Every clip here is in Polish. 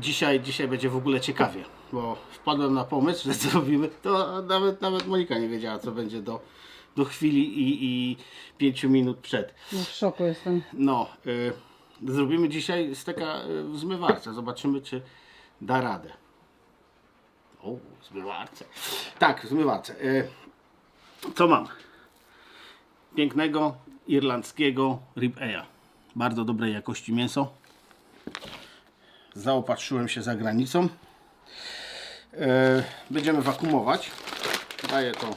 dzisiaj, dzisiaj będzie w ogóle ciekawie, bo wpadłem na pomysł, że zrobimy, to nawet, nawet Monika nie wiedziała, co będzie do, do chwili i, i 5 minut przed. No w szoku jestem. No, y, zrobimy dzisiaj steka y, w zmywarce. Zobaczymy, czy da radę. O, w zmywarce. Tak, w zmywarce. Y, co mam? Pięknego irlandzkiego rib-eya. Bardzo dobrej jakości mięso. Zaopatrzyłem się za granicą. Y, będziemy wakumować. Daję to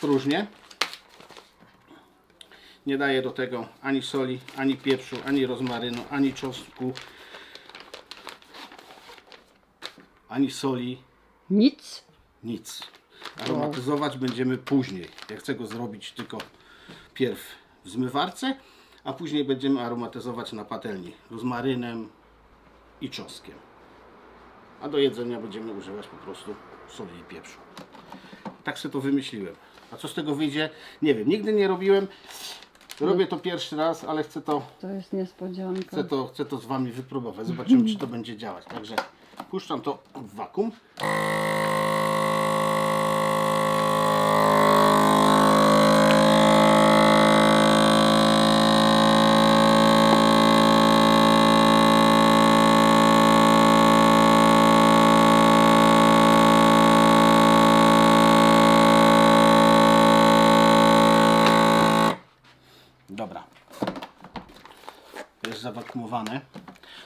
próżnię. Nie daję do tego ani soli, ani pieprzu, ani rozmarynu, ani czosnku, ani soli, Nic? nic. Aromatyzować będziemy później. Ja chcę go zrobić tylko pierw w zmywarce, a później będziemy aromatyzować na patelni rozmarynem i czosnkiem. A do jedzenia będziemy używać po prostu soli i pieprzu. Tak sobie to wymyśliłem. A co z tego wyjdzie? Nie wiem. Nigdy nie robiłem. Robię to pierwszy raz, ale chcę to, To jest niespodzianka. chcę to, chcę to z Wami wypróbować. Zobaczymy, czy to będzie działać. Także puszczam to w wakum.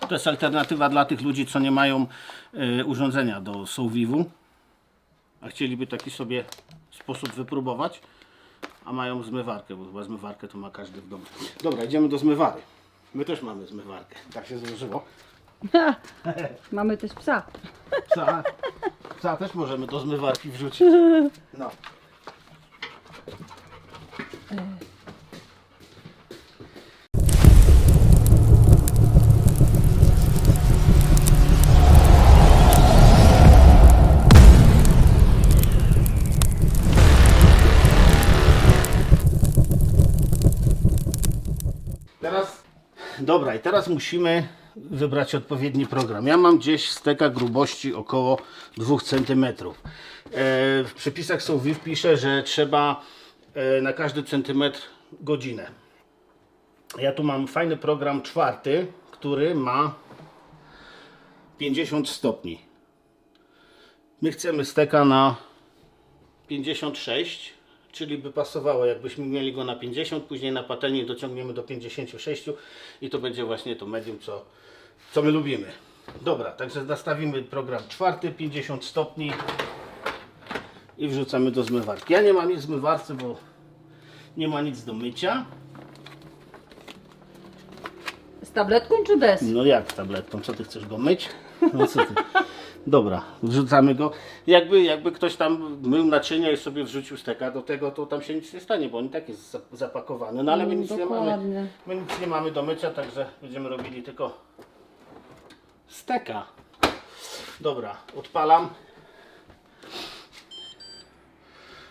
To jest alternatywa dla tych ludzi, co nie mają y, urządzenia do sołwiwu, a chcieliby taki sobie sposób wypróbować, a mają zmywarkę, bo chyba zmywarkę to ma każdy w domu. Dobra, idziemy do zmywary. My też mamy zmywarkę. Tak się złożyło. Mamy też psa. Psa, psa też możemy do zmywarki wrzucić. No. Dobra, i teraz musimy wybrać odpowiedni program. Ja mam gdzieś steka grubości około 2 cm. E, w przepisach są pisze, że trzeba e, na każdy centymetr godzinę. Ja tu mam fajny program czwarty, który ma 50 stopni. My chcemy steka na 56, czyli by pasowało, jakbyśmy mieli go na 50, później na patelni dociągniemy do 56 i to będzie właśnie to medium, co, co my lubimy. Dobra, także nastawimy program czwarty, 50 stopni i wrzucamy do zmywarki. Ja nie mam nic w zmywarce, bo nie ma nic do mycia. Z tabletką czy bez? No jak tabletką? Co ty chcesz go myć? No co ty? Dobra, wrzucamy go. Jakby, jakby ktoś tam mył naczynia i sobie wrzucił steka do tego, to tam się nic nie stanie, bo on i tak jest za- zapakowany. No ale my Mm, nic nie mamy. My nic nie mamy do mycia, także będziemy robili tylko steka. Dobra, odpalam.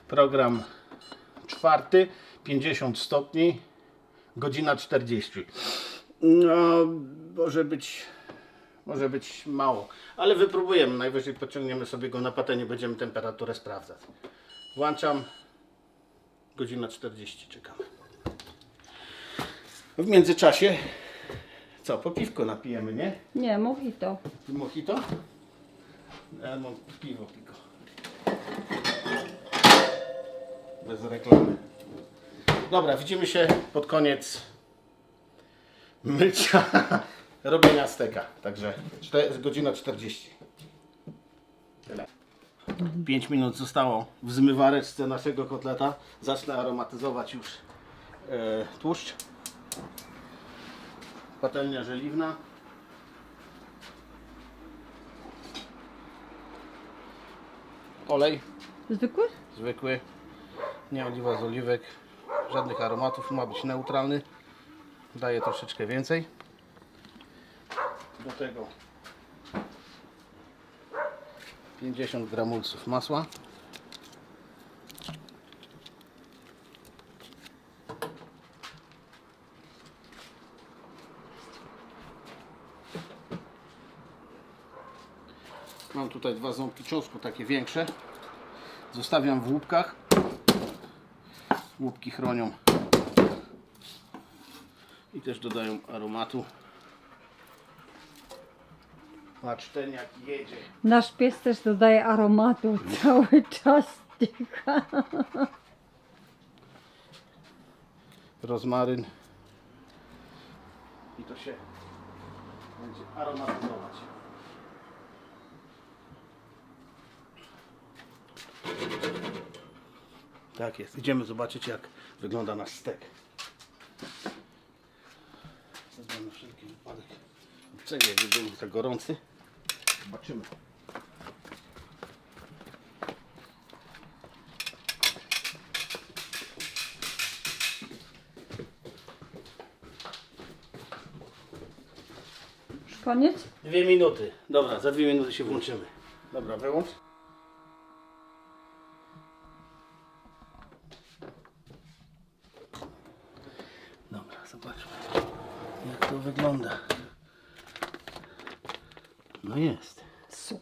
Program czwarty, 50 stopni, godzina 40. No, może być, może być mało, ale wypróbujemy. Najwyżej pociągniemy sobie go na patenie, będziemy temperaturę sprawdzać. Włączam. Godzina 40 czekamy. W międzyczasie, co, po piwko napijemy, nie? Nie, mojito. Mojito? Ja mam piwo tylko. Bez reklamy. Dobra, widzimy się pod koniec mycia, robienia steka. Także godzina 40. Tyle. 5 minut zostało w zmywareczce naszego kotleta. Zacznę aromatyzować już e, tłuszcz. Patelnia żeliwna. Olej Zwykły? zwykły, nie oliwa z oliwek, żadnych aromatów, ma być neutralny. Daję troszeczkę więcej. Do tego 50 gramulców masła. Mam tutaj dwa ząbki cząstku, takie większe. Zostawiam w łupkach. Łupki chronią i też dodają aromatu. Patrz, ten jak jedzie. Nasz pies też dodaje aromatu cały czas. Rozmaryn. I to się będzie aromatyzować. Tak jest. Idziemy zobaczyć jak wygląda nasz stek. Wezmę na wszelki wypadek. Czekaj, jakby był tak gorący. Zobaczymy. Już koniec? Dwie minuty. Dobra, za dwie minuty się włączymy. Dobra, wyłącz. Dobra, zobaczmy jak to wygląda. No jest. Su.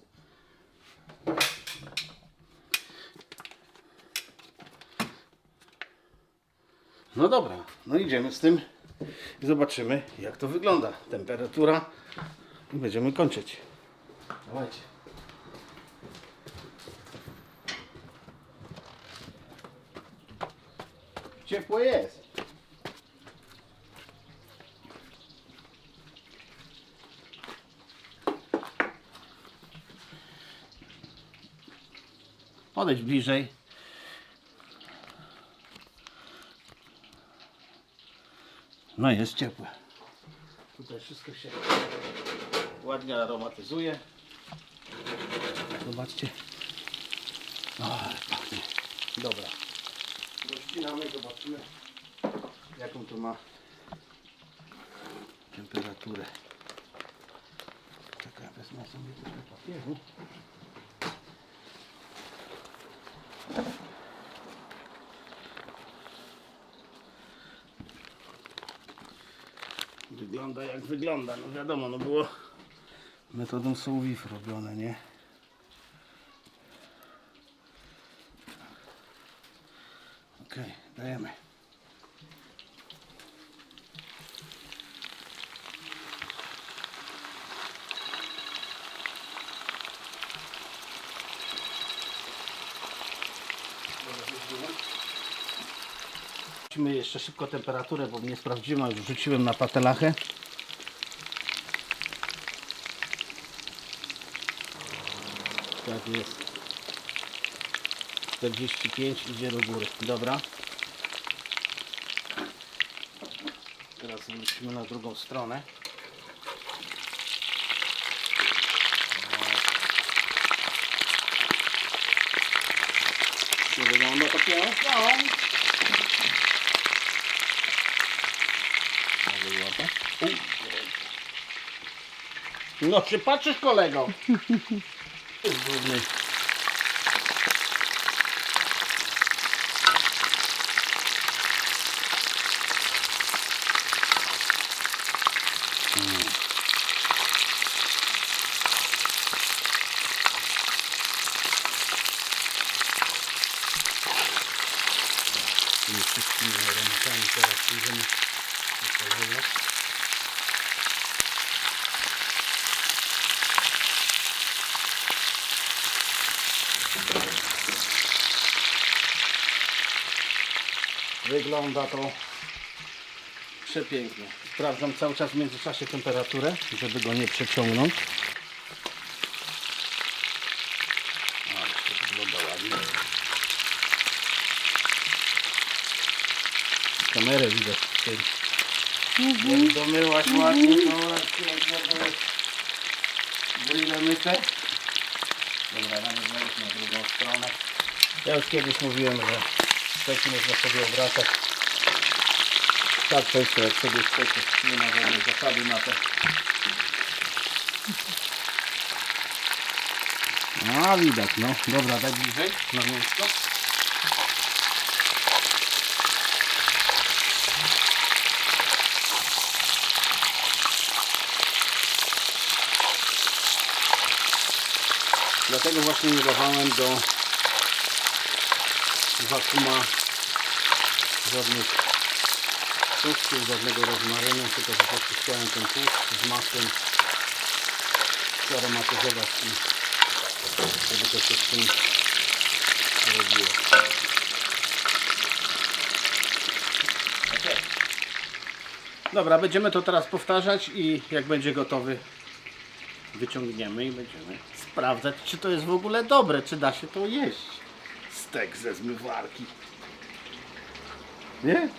No dobra, no idziemy z tym i zobaczymy jak to wygląda. Temperatura i będziemy kończyć. Dawajcie. Ciepło jest. Podejdź bliżej. No jest ciepłe. Tutaj wszystko się ładnie aromatyzuje. Zobaczcie. O, ale pachnie. Dobra. Rozcinamy, zobaczymy jaką to ma temperaturę. Czekaj, wezmę sobie trochę papieru. Wygląda jak wygląda, no wiadomo, no było metodą sołwif robione, nie? Okej, dajemy. Sprawdźmy jeszcze szybko temperaturę, bo nie sprawdziłem, już rzuciłem na patelachę. Tak jest. 45 idzie do góry. Dobra. Teraz wrócimy na drugą stronę. Wygląda to pięknie. No. No, czy patrzysz kolego? Пизду, блядь. Wygląda to przepięknie. Sprawdzam cały czas w międzyczasie temperaturę, żeby go nie przeciągnąć. Ale to wygląda ładnie. Kamerę widać tutaj. Jak domyłaś ładnie, to pięknie to jest. Bryle myte. Dobra, damy znaleźć na drugą stronę. Ja już kiedyś mówiłem, że steki można sobie obracać. Tak często jak sobie chcecie. Nie ma żadnej zasady na to. A widać, no. Dobra, daj bliżej na miejsce. Dlatego właśnie nie dawałem do wakuma żadnych sosów, żadnego rozmarynu, tylko po prostu chciałem ten tłuszcz z masłem aromatyzować i żeby to się z tym robiło. Dobra, będziemy to teraz powtarzać i jak będzie gotowy wyciągniemy i będziemy sprawdzać, czy to jest w ogóle dobre, czy da się to jeść. Stek ze zmywarki. Nie?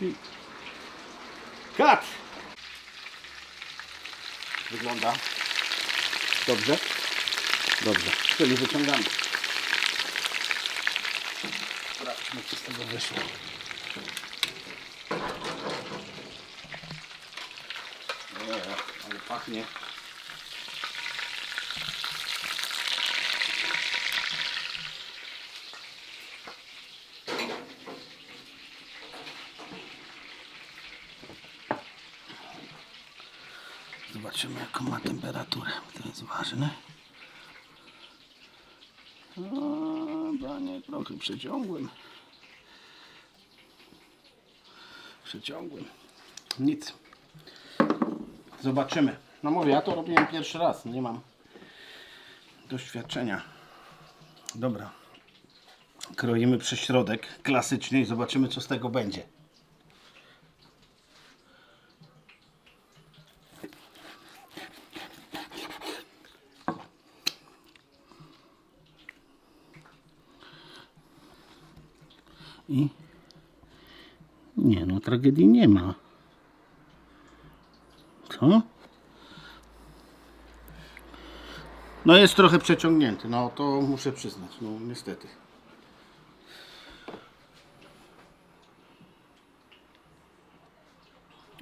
I- Kat! Wygląda dobrze? Dobrze, czyli wyciągamy. Sprawdźmy, co z tego wyszło. O, ale pachnie. Zobaczymy jaką ma temperaturę. To jest ważne. O, branie trochę przeciągłym. Przeciągłym. Nic. Zobaczymy. No mówię, ja to robiłem pierwszy raz. Nie mam doświadczenia. Dobra. Kroimy przez środek klasycznie i zobaczymy co z tego będzie. I nie no, tragedii nie ma. Co? No jest trochę przeciągnięty, no to muszę przyznać, no niestety.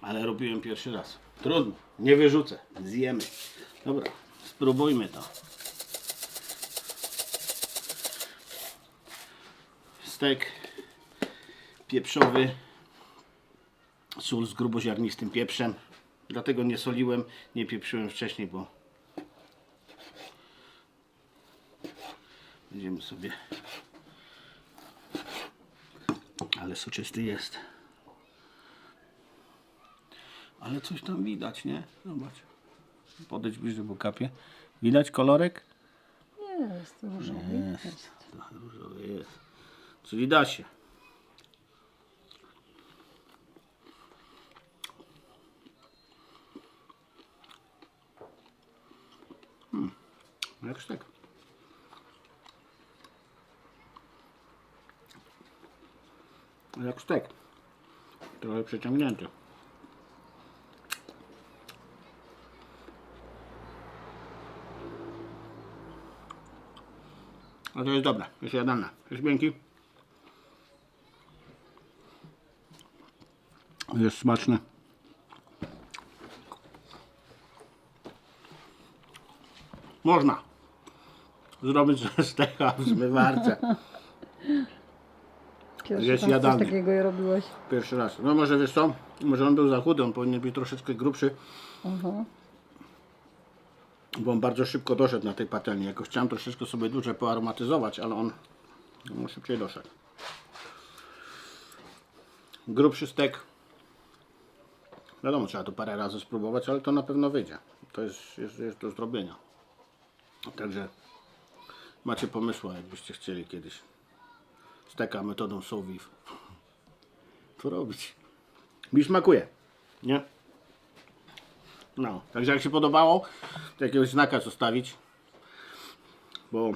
Ale robiłem pierwszy raz. Trudno, nie wyrzucę, zjemy. Dobra, spróbujmy to. Stek pieprzowy, sól z gruboziarnistym pieprzem. Dlatego nie soliłem, nie pieprzyłem wcześniej, bo będziemy sobie. Ale soczysty jest. Ale coś tam widać, nie? Zobacz. Podejdź bliżej, bo kapie. Widać kolorek? Jest, różowy. Jest. Trochę różowy jest. Czyli da się. Jak sztek. Jak sztek. Trochę przeciągnięty. A to jest dobre, jest jadalne, jest miękki. Jest smaczny. Można zrobić ze steka w zmywarce. Pierwszy Jest raz coś takiego robiłeś. Pierwszy raz. No może wiesz co? Może on był za chudy, on powinien być troszeczkę grubszy, Aha. bo on bardzo szybko doszedł na tej patelni. Jakoś chciałem troszeczkę sobie dłużej poaromatyzować, ale on no, szybciej doszedł. Grubszy stek. Wiadomo, trzeba to parę razy spróbować, ale to na pewno wyjdzie. To jest, jest, jest do zrobienia. Także macie pomysły, jakbyście chcieli kiedyś steka metodą sous. Co robić? Mi smakuje, nie? No, także jak się podobało, to jakiegoś znaka zostawić, bo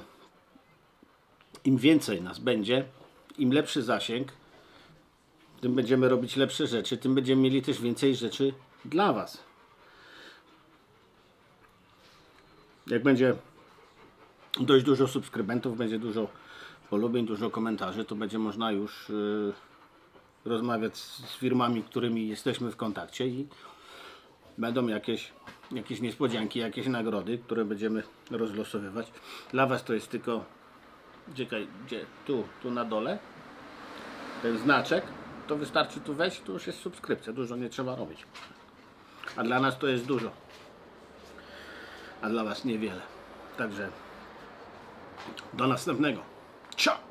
im więcej nas będzie, im lepszy zasięg, tym będziemy robić lepsze rzeczy, tym będziemy mieli też więcej rzeczy dla Was. Jak będzie dość dużo subskrybentów, będzie dużo polubień, dużo komentarzy, to będzie można już yy, rozmawiać z firmami, którymi jesteśmy w kontakcie i będą jakieś, jakieś niespodzianki, jakieś nagrody, które będziemy rozlosowywać. Dla Was to jest tylko czekaj, gdzie? Tu, tu na dole ten znaczek, to wystarczy tu wejść, to już jest subskrypcja, dużo nie trzeba robić. A dla nas to jest dużo. A dla Was niewiele. Także Do następnego. Ciao!